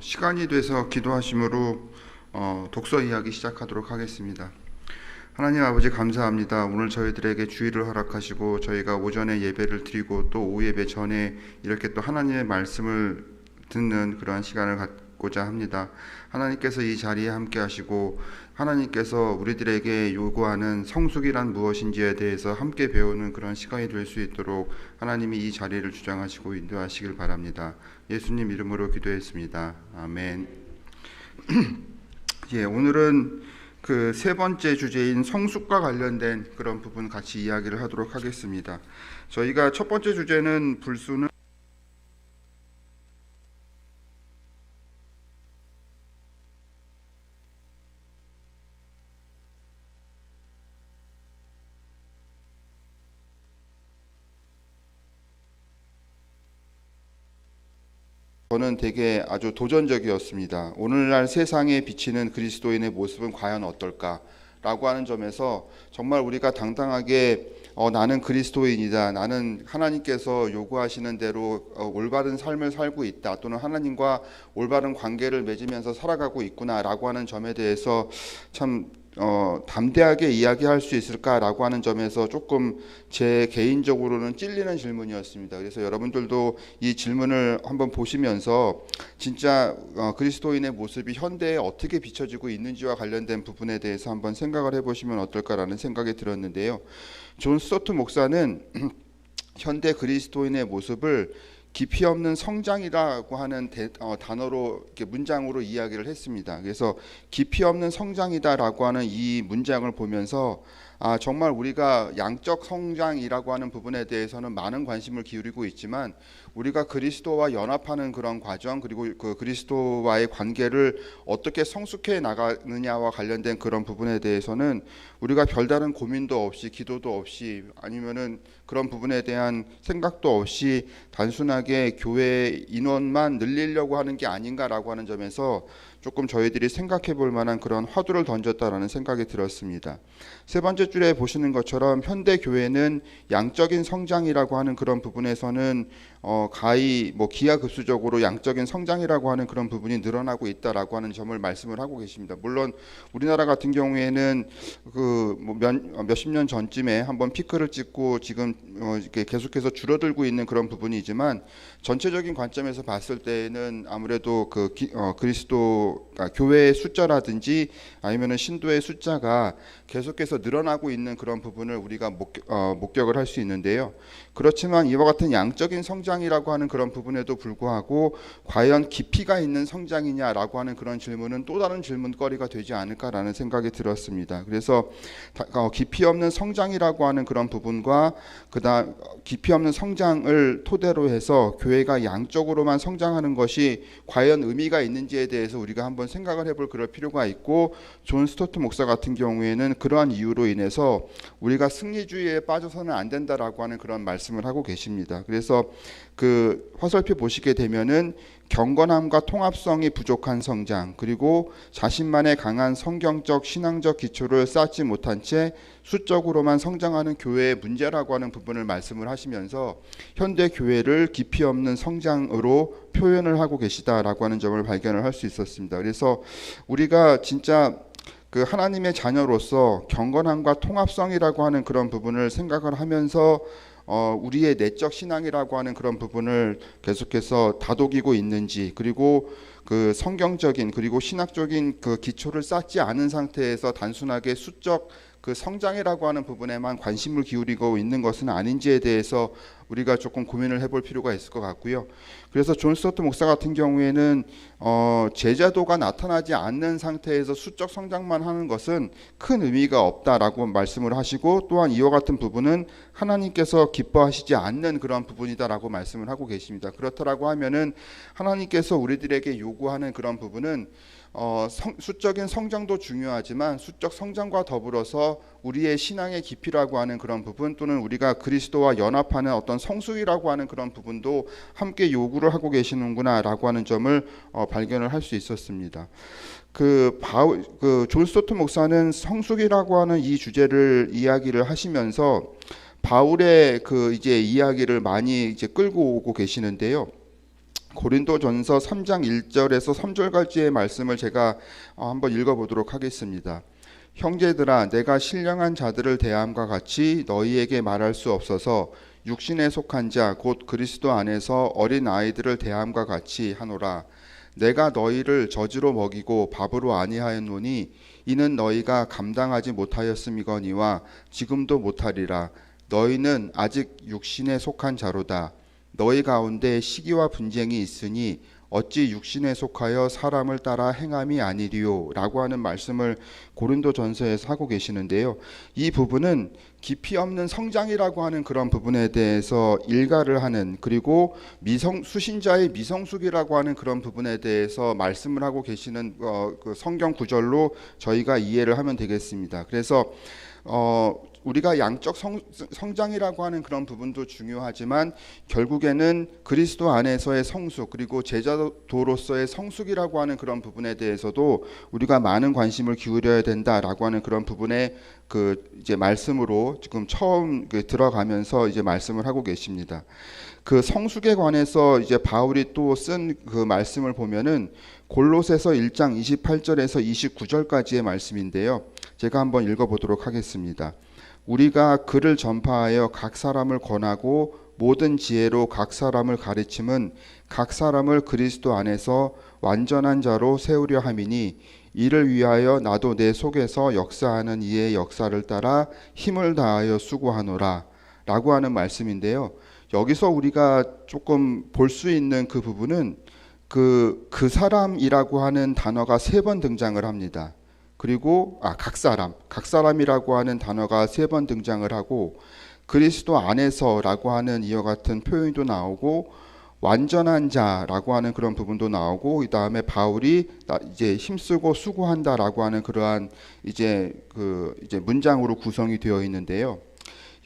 시간이 돼서 기도하심으로 어, 독서 이야기 시작하도록 하겠습니다. 하나님 아버지 감사합니다. 오늘 저희들에게 주의를 허락하시고 저희가 오전에 예배를 드리고 또 오후 예배 전에 이렇게 또 하나님의 말씀을 듣는 그러한 시간을 갖 고자 합니다. 하나님께서 이 자리에 함께 하시고 하나님께서 우리들에게 요구하는 성숙이란 무엇인지에 대해서 함께 배우는 그런 시간이 될 수 있도록 하나님이 이 자리를 주장하시고 인도하시길 바랍니다. 예수님 이름으로 기도했습니다. 아멘. 예, 오늘은 그 세 번째 주제인 성숙과 관련된 그런 부분 같이 이야기를 하도록 하겠습니다. 저희가 첫 번째 주제는 불수는 저는 되게 아주 도전적이었습니다. 오늘날 세상에 비치는 그리스도인의 모습은 과연 어떨까? 라고 하는 점에서 정말 우리가 당당하게 어, 나는 그리스도인이다. 나는 하나님께서 요구하시는 대로 어, 올바른 삶을 살고 있다. 또는 하나님과 올바른 관계를 맺으면서 살아가고 있구나라고 하는 점에 대해서 참 어, 담대하게 이야기할 수 있을까라고 하는 점에서 조금 제 개인적으로는 찔리는 질문이었습니다. 그래서 여러분들도 이 질문을 한번 보시면서 진짜 어, 그리스도인의 모습이 현대에 어떻게 비춰지고 있는지와 관련된 부분에 대해서 한번 생각을 해보시면 어떨까라는 생각이 들었는데요. 존 스토트 목사는 현대 그리스도인의 모습을 깊이 없는 성장이라고 하는 대, 어, 단어로 문장으로 이야기를 했습니다. 그래서 깊이 없는 성장이다라고 하는 이 문장을 보면서 아, 정말 우리가 양적 성장이라고 하는 부분에 대해서는 많은 관심을 기울이고 있지만 우리가 그리스도와 연합하는 그런 과정 그리고 그 그리스도와의 관계를 어떻게 성숙해 나가느냐와 관련된 그런 부분에 대해서는 우리가 별다른 고민도 없이 기도도 없이 아니면은 그런 부분에 대한 생각도 없이 단순하게 교회 인원만 늘리려고 하는 게 아닌가라고 하는 점에서 조금 저희들이 생각해 볼 만한 그런 화두를 던졌다라는 생각이 들었습니다. 세 번째 줄에 보시는 것처럼 현대 교회는 양적인 성장이라고 하는 그런 부분에서는 어, 가히 뭐 기하급수적으로 양적인 성장이라고 하는 그런 부분이 늘어나고 있다라고 하는 점을 말씀을 하고 계십니다. 물론 우리나라 같은 경우에는 그뭐 몇십 년 전쯤에 한번 피크를 찍고 지금 어, 이렇게 계속해서 줄어들고 있는 그런 부분이지만 전체적인 관점에서 봤을 때는 아무래도 그 기, 어, 그리스도 아, 교회의 숫자라든지 아니면은 신도의 숫자가 계속해서 늘어나고 있는 그런 부분을 우리가 목격, 어, 목격을 할 수 있는데요. 그렇지만 이와 같은 양적인 성장이라고 하는 그런 부분에도 불구하고 과연 깊이가 있는 성장이냐라고 하는 그런 질문은 또 다른 질문거리가 되지 않을까라는 생각이 들었습니다. 그래서 어, 깊이 없는 성장이라고 하는 그런 부분과 그다음 깊이 없는 성장을 토대로 해서 교회가 양적으로만 성장하는 것이 과연 의미가 있는지에 대해서 우리가 한번 생각을 해볼 그럴 필요가 있고 존 스토트 목사 같은 경우에는 그러한 이유로 인해서 우리가 승리주의에 빠져서는 안 된다라고 하는 그런 말씀을 하고 계십니다. 그래서 그 화살표 보시게 되면은 경건함과 통합성이 부족한 성장 그리고 자신만의 강한 성경적 신앙적 기초를 쌓지 못한 채 수적으로만 성장하는 교회의 문제라고 하는 부분을 말씀을 하시면서 현대 교회를 깊이 없는 성장으로 표현을 하고 계시다라고 하는 점을 발견을 할 수 있었습니다. 그래서 우리가 진짜 그 하나님의 자녀로서 경건함과 통합성이라고 하는 그런 부분을 생각을 하면서 어, 우리의 내적 신앙이라고 하는 그런 부분을 계속해서 다독이고 있는지 그리고 그 성경적인 그리고 신학적인 그 기초를 쌓지 않은 상태에서 단순하게 수적 그 성장이라고 하는 부분에만 관심을 기울이고 있는 것은 아닌지에 대해서 우리가 조금 고민을 해볼 필요가 있을 것 같고요. 그래서 존 스토트 목사 같은 경우에는 어, 제자도가 나타나지 않는 상태에서 수적 성장만 하는 것은 큰 의미가 없다라고 말씀을 하시고 또한 이와 같은 부분은 하나님께서 기뻐하시지 않는 그런 부분이다라고 말씀을 하고 계십니다. 그렇다라고 하면은 하나님께서 우리들에게 요구하는 그런 부분은 어, 성, 수적인 성장도 중요하지만 수적 성장과 더불어서 우리의 신앙의 깊이라고 하는 그런 부분 또는 우리가 그리스도와 연합하는 어떤 성숙이라고 하는 그런 부분도 함께 요구를 하고 계시는구나라고 하는 점을 어, 발견을 할 수 있었습니다. 그 바울 그존 스토트 목사는 성숙이라고 하는 이 주제를 이야기를 하시면서 바울의 그 이제 이야기를 많이 이제 끌고 오고 계시는데요. 고린도전서 3장 1절에서 3절까지의 말씀을 제가 어, 한번 읽어보도록 하겠습니다. 형제들아 내가 신령한 자들을 대함과 같이 너희에게 말할 수 없어서 육신에 속한 자 곧 그리스도 안에서 어린 아이들을 대함과 같이 하노라. 내가 너희를 저주로 먹이고 밥으로 아니하였노니 이는 너희가 감당하지 못하였음이거니와 지금도 못하리라. 너희는 아직 육신에 속한 자로다 너희 가운데 시기와 분쟁이 있으니 어찌 육신에 속하여 사람을 따라 행함이 아니리요라고 하는 말씀을 고린도 전서에서 하고 계시는데요. 이 부분은 깊이 없는 성장이라고 하는 그런 부분에 대해서 일가를 하는 그리고 미성 수신자의 미성숙이라고 하는 그런 부분에 대해서 말씀을 하고 계시는 어, 그 성경 구절로 저희가 이해를 하면 되겠습니다. 그래서 어, 우리가 양적 성, 성장이라고 하는 그런 부분도 중요하지만 결국에는 그리스도 안에서의 성숙 그리고 제자도로서의 성숙이라고 하는 그런 부분에 대해서도 우리가 많은 관심을 기울여야 된다라고 하는 그런 부분에 그 이제 말씀으로 지금 처음 그 들어가면서 이제 말씀을 하고 계십니다. 그 성숙에 관해서 이제 바울이 또 쓴 그 말씀을 보면은 골로새서 1장 28절에서 29절까지의 말씀인데요. 제가 한번 읽어 보도록 하겠습니다. 우리가 그를 전파하여 각 사람을 권하고 모든 지혜로 각 사람을 가르침은 각 사람을 그리스도 안에서 완전한 자로 세우려 함이니 이를 위하여 나도 내 속에서 역사하는 이의 역사를 따라 힘을 다하여 수고하노라 라고 하는 말씀인데요. 여기서 우리가 조금 볼 수 있는 그 부분은 그, 그 사람이라고 하는 단어가 세 번 등장을 합니다. 그리고 아, 각 사람, 각 사람이라고 하는 단어가 세 번 등장을 하고 그리스도 안에서라고 하는 이와 같은 표현도 나오고 완전한 자라고 하는 그런 부분도 나오고 이 다음에 바울이 이제 힘쓰고 수고한다라고 하는 그러한 이제 그 이제 문장으로 구성이 되어 있는데요.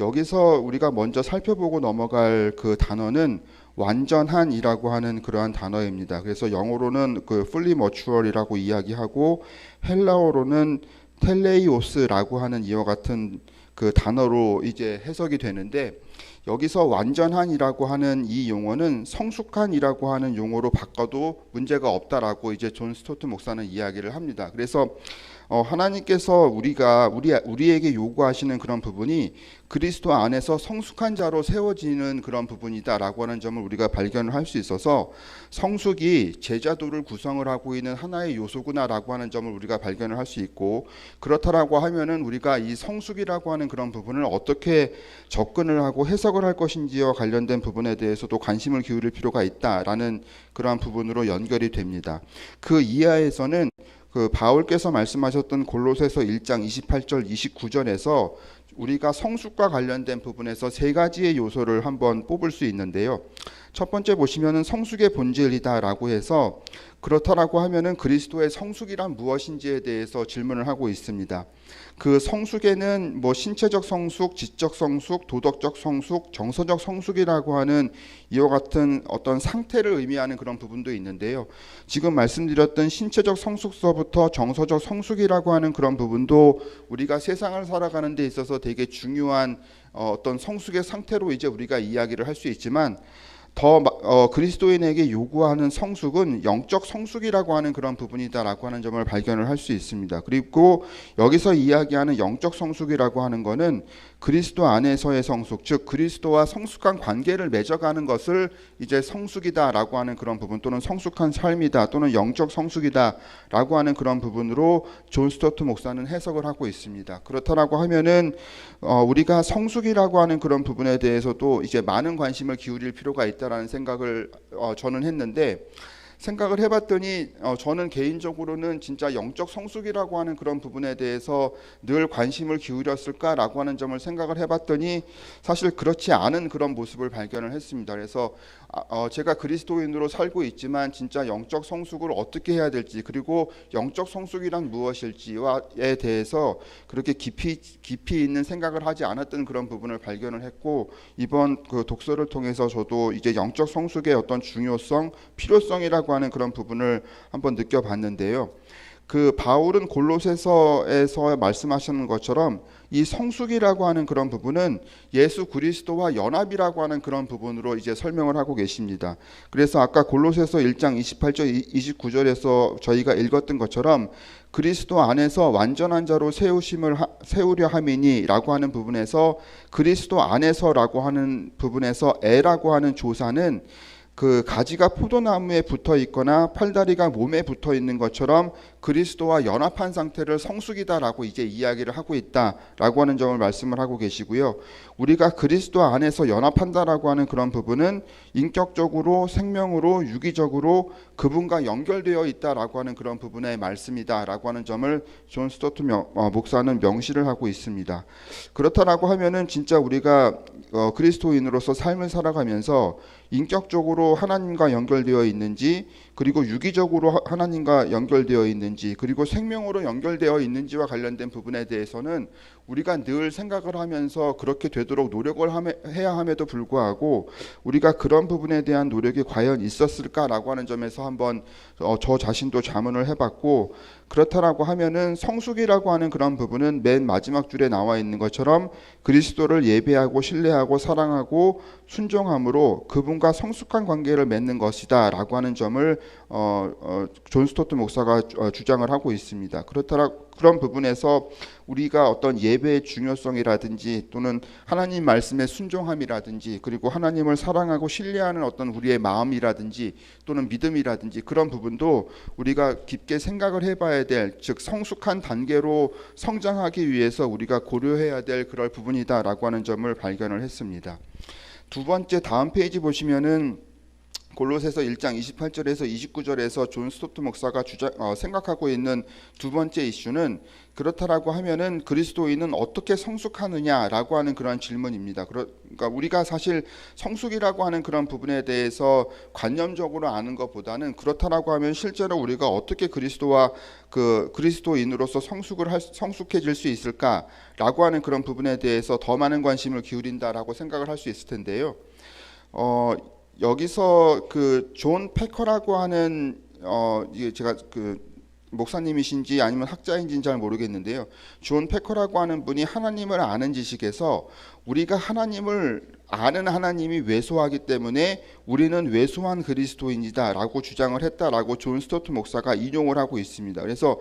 여기서 우리가 먼저 살펴보고 넘어갈 그 단어는 완전한이라고 하는 그러한 단어입니다. 그래서 영어로는 그 fully mature이라고 이야기하고 헬라어로는 텔레이오스라고 하는 이와 같은 그 단어로 이제 해석이 되는데 여기서 완전한이라고 하는 이 용어는 성숙한이라고 하는 용어로 바꿔도 문제가 없다라고 이제 존 스토트 목사는 이야기를 합니다. 그래서 어, 하나님께서 우리가 우리 우리에게 요구하시는 그런 부분이 그리스도 안에서 성숙한 자로 세워지는 그런 부분이다라고 하는 점을 우리가 발견을 할 수 있어서 성숙이 제자도를 구성을 하고 있는 하나의 요소구나라고 하는 점을 우리가 발견을 할 수 있고 그렇다라고 하면은 우리가 이 성숙이라고 하는 그런 부분을 어떻게 접근을 하고 해석을 할 것인지와 관련된 부분에 대해서도 관심을 기울일 필요가 있다라는 그러한 부분으로 연결이 됩니다. 그 이하에서는 그 바울께서 말씀하셨던 골로새서 1장 28절 29절에서 우리가 성숙과 관련된 부분에서 세 가지의 요소를 한번 뽑을 수 있는데요. 첫 번째 보시면은 성숙의 본질이다라고 해서 그렇다라고 하면은 그리스도의 성숙이란 무엇인지에 대해서 질문을 하고 있습니다. 그 성숙에는 뭐 신체적 성숙, 지적 성숙, 도덕적 성숙, 정서적 성숙이라고 하는 이와 같은 어떤 상태를 의미하는 그런 부분도 있는데요. 지금 말씀드렸던 신체적 성숙서부터 정서적 성숙이라고 하는 그런 부분도 우리가 세상을 살아가는 데 있어서 되게 중요한 어, 어떤 성숙의 상태로 이제 우리가 이야기를 할 수 있지만 더 어, 그리스도인에게 요구하는 성숙은 영적 성숙이라고 하는 그런 부분이다라고 하는 점을 발견을 할 수 있습니다. 그리고 여기서 이야기하는 영적 성숙이라고 하는 것은 그리스도 안에서의 성숙, 즉 그리스도와 성숙한 관계를 맺어가는 것을 이제 성숙이다라고 하는 그런 부분 또는 성숙한 삶이다 또는 영적 성숙이다라고 하는 그런 부분으로 존 스토트 목사는 해석을 하고 있습니다. 그렇다라고 하면은 어, 우리가 성숙이라고 하는 그런 부분에 대해서도 이제 많은 관심을 기울일 필요가 있다 라는 생각을 어, 저는 했는데 생각을 해봤더니 어, 저는 개인적으로는 진짜 영적 성숙이라고 하는 그런 부분에 대해서 늘 관심을 기울였을까라고 하는 점을 생각을 해봤더니 사실 그렇지 않은 그런 모습을 발견을 했습니다. 그래서 아, 어, 제가 그리스도인으로 살고 있지만 진짜 영적 성숙을 어떻게 해야 될지 그리고 영적 성숙이란 무엇일지에 대해서 그렇게 깊이 깊이 있는 생각을 하지 않았던 그런 부분을 발견을 했고 이번 그 독서를 통해서 저도 이제 영적 성숙의 어떤 중요성, 필요성이라고 하는 그런 부분을 한번 느껴봤는데요. 그 바울은 골로새서에서 말씀하시는 것처럼 이 성숙이라고 하는 그런 부분은 예수 그리스도와 연합이라고 하는 그런 부분으로 이제 설명을 하고 계십니다. 그래서 아까 골로새서 1장 28절 29절에서 저희가 읽었던 것처럼 그리스도 안에서 완전한 자로 세우심을 하, 세우려 함이니라고 하는 부분에서 그리스도 안에서라고 하는 부분에서 에라고 하는 조사는 그 가지가 포도나무에 붙어 있거나 팔다리가 몸에 붙어 있는 것처럼 그리스도와 연합한 상태를 성숙이다라고 이제 이야기를 하고 있다라고 하는 점을 말씀을 하고 계시고요. 우리가 그리스도 안에서 연합한다라고 하는 그런 부분은 인격적으로 생명으로 유기적으로 그분과 연결되어 있다라고 하는 그런 부분의 말씀이다라고 하는 점을 존 스토트 명, 어, 목사는 명시를 하고 있습니다. 그렇다라고 하면은 진짜 우리가 어, 그리스도인으로서 삶을 살아가면서 인격적으로 하나님과 연결되어 있는지 그리고 유기적으로 하나님과 연결되어 있는지 그리고 생명으로 연결되어 있는지와 관련된 부분에 대해서는 우리가 늘 생각을 하면서 그렇게 되도록 노력을 해야 함에도 불구하고 우리가 그런 부분에 대한 노력이 과연 있었을까라고 하는 점에서 한번 어, 저 자신도 자문을 해봤고 그렇다라고 하면은 성숙이라고 하는 그런 부분은 맨 마지막 줄에 나와 있는 것처럼 그리스도를 예배하고 신뢰하고 사랑하고 순종함으로 그분과 성숙한 관계를 맺는 것이다라고 하는 점을 어, 어, 존 스토트 목사가 어, 주장을 하고 있습니다. 그렇더라 그런 부분에서 우리가 어떤 예배의 중요성이라든지 또는 하나님 말씀의 순종함이라든지 그리고 하나님을 사랑하고 신뢰하는 어떤 우리의 마음이라든지 또는 믿음이라든지 그런 부분도 우리가 깊게 생각을 해봐야 될 즉 성숙한 단계로 성장하기 위해서 우리가 고려해야 될 그럴 부분이다라고 하는 점을 발견을 했습니다. 두 번째 다음 페이지 보시면은 골로새서 1장 28절에서 29절에서 존 스토트 목사가 주장, 어, 생각하고 있는 두 번째 이슈는 그렇다라고 하면은 그리스도인은 어떻게 성숙하느냐라고 하는 그런 질문입니다. 그러니까 우리가 사실 성숙이라고 하는 그런 부분에 대해서 관념적으로 아는 것보다는 그렇다라고 하면 실제로 우리가 어떻게 그리스도와 그 그리스도인으로서 성숙을 할, 성숙해질 수 있을까라고 하는 그런 부분에 대해서 더 많은 관심을 기울인다라고 생각을 할 수 있을 텐데요. 어, 여기서 그 존 패커라고 하는 어 이게 제가 그 목사님이신지 아니면 학자인지는 잘 모르겠는데요. 존 패커라고 하는 분이 하나님을 아는 지식에서 우리가 하나님을 아는 하나님이 왜소하기 때문에 우리는 왜소한 그리스도인이다라고 주장을 했다라고 존 스토트 목사가 인용을 하고 있습니다. 그래서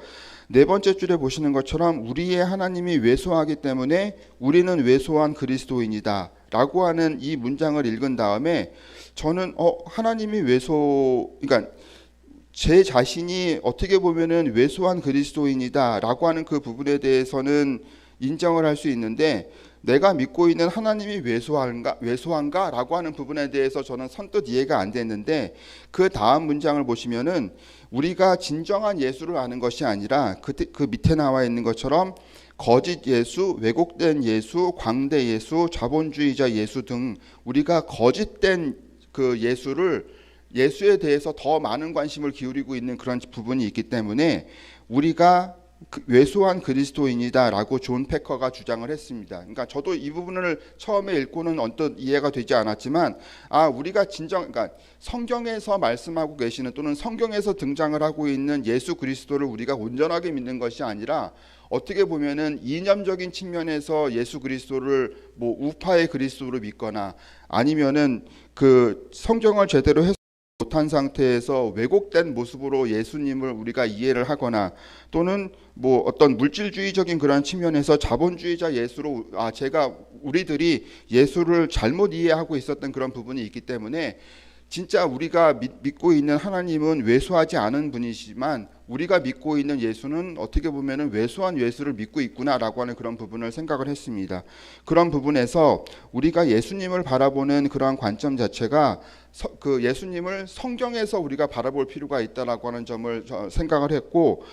네 번째 줄에 보시는 것처럼 우리의 하나님이 왜소하기 때문에 우리는 왜소한 그리스도인이다라고 하는 이 문장을 읽은 다음에 저는 어 하나님이 왜소 그러니까 제 자신이 어떻게 보면은 왜소한 그리스도인이다라고 하는 그 부분에 대해서는 인정을 할 수 있는데 내가 믿고 있는 하나님이 왜소한가 왜소한가라고 하는 부분에 대해서 저는 선뜻 이해가 안 됐는데 그 다음 문장을 보시면은 우리가 진정한 예수를 아는 것이 아니라 그, 그 밑에 나와 있는 것처럼 거짓 예수, 왜곡된 예수, 광대 예수, 자본주의자 예수 등 우리가 거짓된 그 예수를 예수에 대해서 더 많은 관심을 기울이고 있는 그런 부분이 있기 때문에 우리가 그 외소한 그리스도인이다라고 존 패커가 주장을 했습니다. 그러니까 저도 이 부분을 처음에 읽고는 언뜻 이해가 되지 않았지만 아 우리가 진정 그러니까 성경에서 말씀하고 계시는 또는 성경에서 등장을 하고 있는 예수 그리스도를 우리가 온전하게 믿는 것이 아니라 어떻게 보면은 이념적인 측면에서 예수 그리스도를 뭐 우파의 그리스도로 믿거나 아니면은 그 성경을 제대로 해석 못한 상태에서 왜곡된 모습으로 예수님을 우리가 이해를 하거나 또는 뭐 어떤 물질주의적인 그런 측면에서 자본주의자 예수로 아 제가 우리들이 예수를 잘못 이해하고 있었던 그런 부분이 있기 때문에 진짜 우리가 믿 고 있는 하나님은 외소하지 않은 분이시지만 우리가 믿고 있는 예수는 어떻게 보면은 외소한 예수를 믿고 있구나라고 하는 그런 부분을 생각을 했습니다. 그런 부분에서 우리가 예수님을 바라보는 그러한 관점 자체가 그 예수님을 성경에서 우리가 바라볼 필요가 있다라고 하는 점을 생각을 했고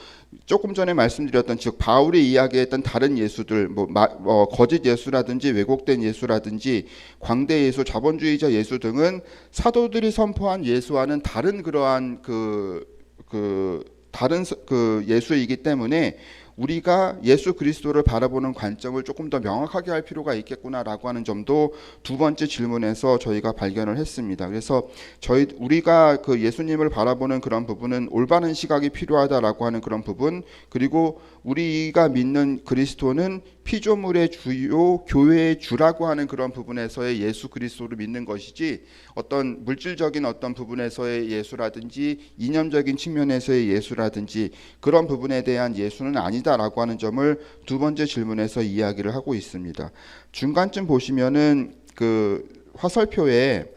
조금 전에 말씀드렸던 즉 바울이 이야기했던 다른 예수들 뭐, 마, 어, 거짓 예수라든지 왜곡된 예수라든지 광대 예수, 자본주의자 예수 등은 사도들이 선포한 예수와는 다른 그러한 그그 그 다른 그 예수이기 때문에 우리가 예수 그리스도를 바라보는 관점을 조금 더 명확하게 할 필요가 있겠구나라고 하는 점도 두 번째 질문에서 저희가 발견을 했습니다. 그래서 저희 우리가 그 예수님을 바라보는 그런 부분은 올바른 시각이 필요하다라고 하는 그런 부분 그리고 우리가 믿는 그리스도는 피조물의 주요 교회의 주라고 하는 그런 부분에서의 예수 그리스도를 믿는 것이지 어떤 물질적인 어떤 부분에서의 예수라든지 이념적인 측면에서의 예수라든지 그런 부분에 대한 예수는 아니다 라고 하는 점을 두 번째 질문에서 이야기를 하고 있습니다. 중간쯤 보시면은 그 화살표에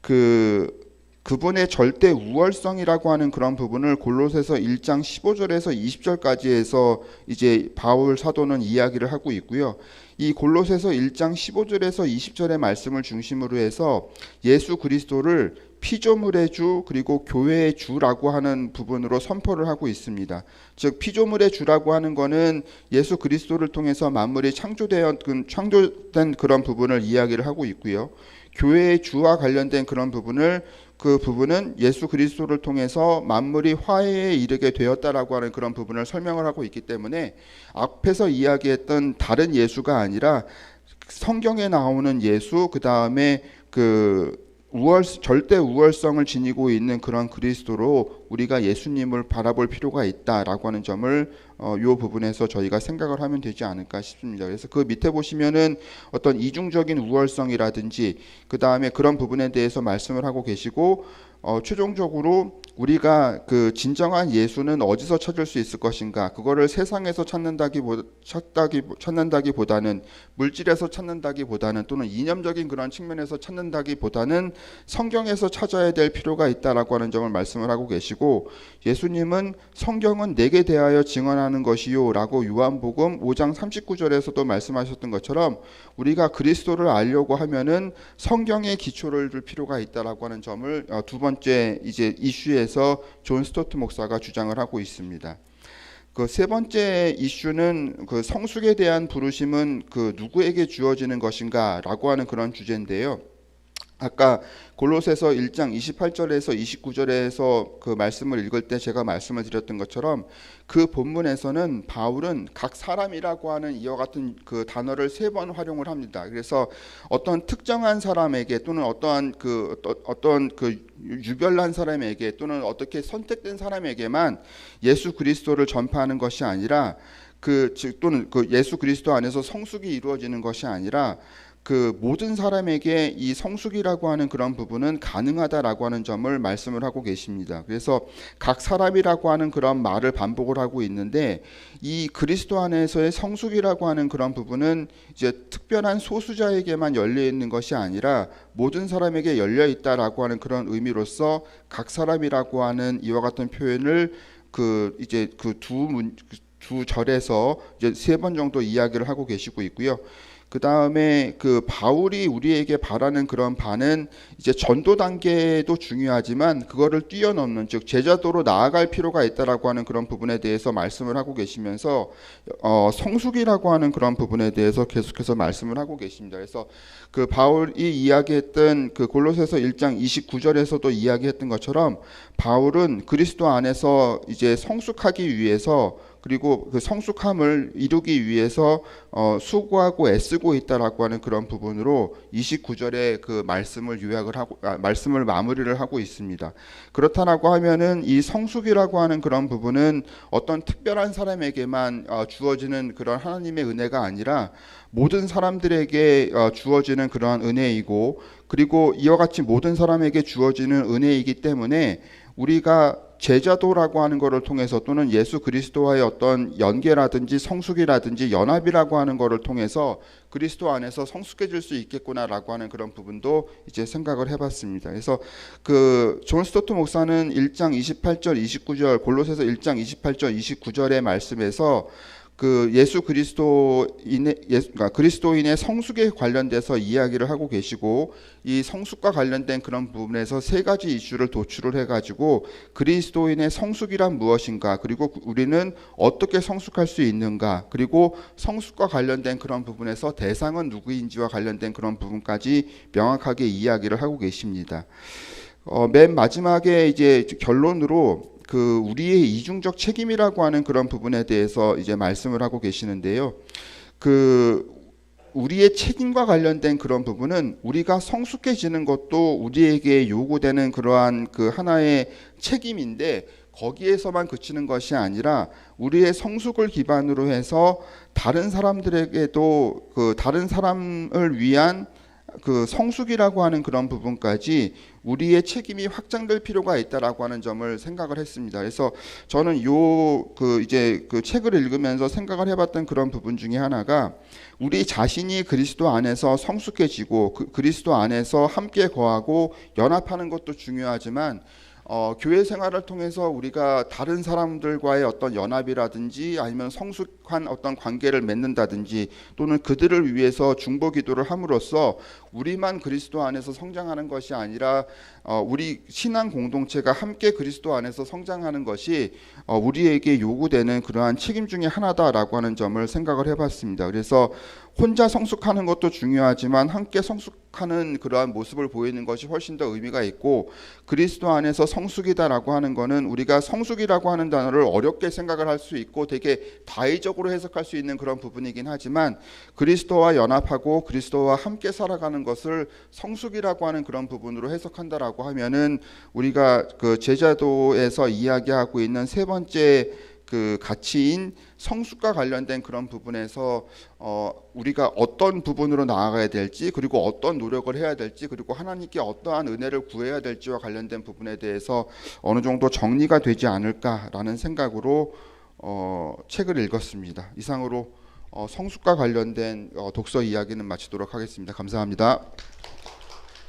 그 그분의 절대 우월성이라고 하는 그런 부분을 골로새서 1장 15절에서 20절까지 해서 이제 바울 사도는 이야기를 하고 있고요. 이 골로새서 1장 15절에서 20절의 말씀을 중심으로 해서 예수 그리스도를 피조물의 주 그리고 교회의 주라고 하는 부분으로 선포를 하고 있습니다. 즉 피조물의 주라고 하는 것은 예수 그리스도를 통해서 만물이 창조되어 창조된 그런 부분을 이야기를 하고 있고요. 교회의 주와 관련된 그런 부분을 그 부분은 예수 그리스도를 통해서 만물이 화해에 이르게 되었다라고 하는 그런 부분을 설명을 하고 있기 때문에 앞에서 이야기했던 다른 예수가 아니라 성경에 나오는 예수 그 다음에 그 우월 절대 우월성을 지니고 있는 그런 그리스도로 우리가 예수님을 바라볼 필요가 있다라고 하는 점을 어, 요 부분에서 저희가 생각을 하면 되지 않을까 싶습니다. 그래서 그 밑에 보시면은 어떤 이중적인 우월성이라든지 그 다음에 그런 부분에 대해서 말씀을 하고 계시고 어, 최종적으로 우리가 그 진정한 예수는 어디서 찾을 수 있을 것인가? 그거를 세상에서 찾는다기보 찾다기 찾는다기보다는 물질에서 찾는다기보다는 또는 이념적인 그런 측면에서 찾는다기보다는 성경에서 찾아야 될 필요가 있다라고 하는 점을 말씀을 하고 계시고 예수님은 성경은 내게 대하여 증언하는 것이요라고 요한복음 5장 39절에서도 말씀하셨던 것처럼 우리가 그리스도를 알려고 하면은 성경의 기초를 둘 필요가 있다라고 하는 점을 어, 두 번째 이제 이슈에서 존 스토트 목사가 주장을 하고 있습니다. 그 세 번째 이슈는 그 성숙에 대한 부르심은 그 누구에게 주어지는 것인가라고 하는 그런 주제인데요. 아까 골로새서 1장 28절에서 29절에서 그 말씀을 읽을 때 제가 말씀을 드렸던 것처럼 그 본문에서는 바울은 각 사람이라고 하는 이와 같은 그 단어를 세 번 활용을 합니다. 그래서 어떤 특정한 사람에게 또는 어떠한 그 어떤 그 유별난 사람에게 또는 어떻게 선택된 사람에게만 예수 그리스도를 전파하는 것이 아니라 그 즉 또는 그 예수 그리스도 안에서 성숙이 이루어지는 것이 아니라 그 모든 사람에게 이 성숙이라고 하는 그런 부분은 가능하다라고 하는 점을 말씀을 하고 계십니다. 그래서 각 사람이라고 하는 그런 말을 반복을 하고 있는데 이 그리스도 안에서의 성숙이라고 하는 그런 부분은 이제 특별한 소수자에게만 열려 있는 것이 아니라 모든 사람에게 열려 있다라고 하는 그런 의미로서 각 사람이라고 하는 이와 같은 표현을 그 이제 그두두 두 절에서 이제 세 번 정도 이야기를 하고 계시고 있고요. 그 다음에 그 바울이 우리에게 바라는 그런 바는 이제 전도 단계도 중요하지만 그거를 뛰어넘는 즉 제자도로 나아갈 필요가 있다라고 하는 그런 부분에 대해서 말씀을 하고 계시면서 어, 성숙이라고 하는 그런 부분에 대해서 계속해서 말씀을 하고 계십니다. 그래서 그 바울이 이야기했던 그 골로새서 1장 29절에서도 이야기했던 것처럼 바울은 그리스도 안에서 이제 성숙하기 위해서 그리고 그 성숙함을 이루기 위해서 어, 수고하고 애쓰고 있다라고 하는 그런 부분으로 29절에 그 말씀을 요약을 하고 아, 말씀을 마무리를 하고 있습니다. 그렇다라고 하면은 이 성숙이라고 하는 그런 부분은 어떤 특별한 사람에게만 어, 주어지는 그런 하나님의 은혜가 아니라 모든 사람들에게 어, 주어지는 그러한 은혜이고 그리고 이와 같이 모든 사람에게 주어지는 은혜이기 때문에 우리가 제자도라고 하는 것을 통해서 또는 예수 그리스도와의 어떤 연계라든지 성숙이라든지 연합이라고 하는 것을 통해서 그리스도 안에서 성숙해질 수 있겠구나라고 하는 그런 부분도 이제 생각을 해봤습니다. 그래서 그 존 스토트 목사는 1장 28절 29절 골로새서 1장 28절 29절의 말씀에서 그 예수 그리스도인의 예수, 그러니까 그리스도인의 성숙에 관련돼서 이야기를 하고 계시고 이 성숙과 관련된 그런 부분에서 세 가지 이슈를 도출을 해가지고 그리스도인의 성숙이란 무엇인가 그리고 우리는 어떻게 성숙할 수 있는가 그리고 성숙과 관련된 그런 부분에서 대상은 누구인지와 관련된 그런 부분까지 명확하게 이야기를 하고 계십니다. 어, 맨 마지막에 이제 결론으로 그 우리의 이중적 책임이라고 하는 그런 부분에 대해서 이제 말씀을 하고 계시는데요. 그 우리의 책임과 관련된 그런 부분은 우리가 성숙해지는 것도 우리에게 요구되는 그러한 그 하나의 책임인데 거기에서만 그치는 것이 아니라 우리의 성숙을 기반으로 해서 다른 사람들에게도 그 다른 사람을 위한 그 성숙이라고 하는 그런 부분까지 우리의 책임이 확장될 필요가 있다라고 하는 점을 생각을 했습니다. 그래서 저는 요 그 이제 그 책을 읽으면서 생각을 해봤던 그런 부분 중에 하나가 우리 자신이 그리스도 안에서 성숙해지고 그 그리스도 안에서 함께 거하고 연합하는 것도 중요하지만 어, 교회 생활을 통해서 우리가 다른 사람들과의 어떤 연합이라든지 아니면 성숙한 어떤 관계를 맺는다든지 또는 그들을 위해서 중보 기도를 함으로써 우리만 그리스도 안에서 성장하는 것이 아니라 어, 우리 신앙 공동체가 함께 그리스도 안에서 성장하는 것이 어, 우리에게 요구되는 그러한 책임 중에 하나다라고 하는 점을 생각을 해봤습니다. 그래서 혼자 성숙하는 것도 중요하지만 함께 성숙하는 그러한 모습을 보이는 것이 훨씬 더 의미가 있고 그리스도 안에서 성숙이다라고 하는 거는 우리가 성숙이라고 하는 단어를 어렵게 생각을 할 수 있고 되게 다의적으로 해석할 수 있는 그런 부분이긴 하지만 그리스도와 연합하고 그리스도와 함께 살아가는 것을 성숙이라고 하는 그런 부분으로 해석한다라고 하면은 우리가 그 제자도에서 이야기하고 있는 세 번째 그 가치인 성숙과 관련된 그런 부분에서 어 우리가 어떤 부분으로 나아가야 될지 그리고 어떤 노력을 해야 될지 그리고 하나님께 어떠한 은혜를 구해야 될지와 관련된 부분에 대해서 어느 정도 정리가 되지 않을까라는 생각으로 어 책을 읽었습니다. 이상으로 어 성숙과 관련된 어 독서 이야기는 마치도록 하겠습니다. 감사합니다.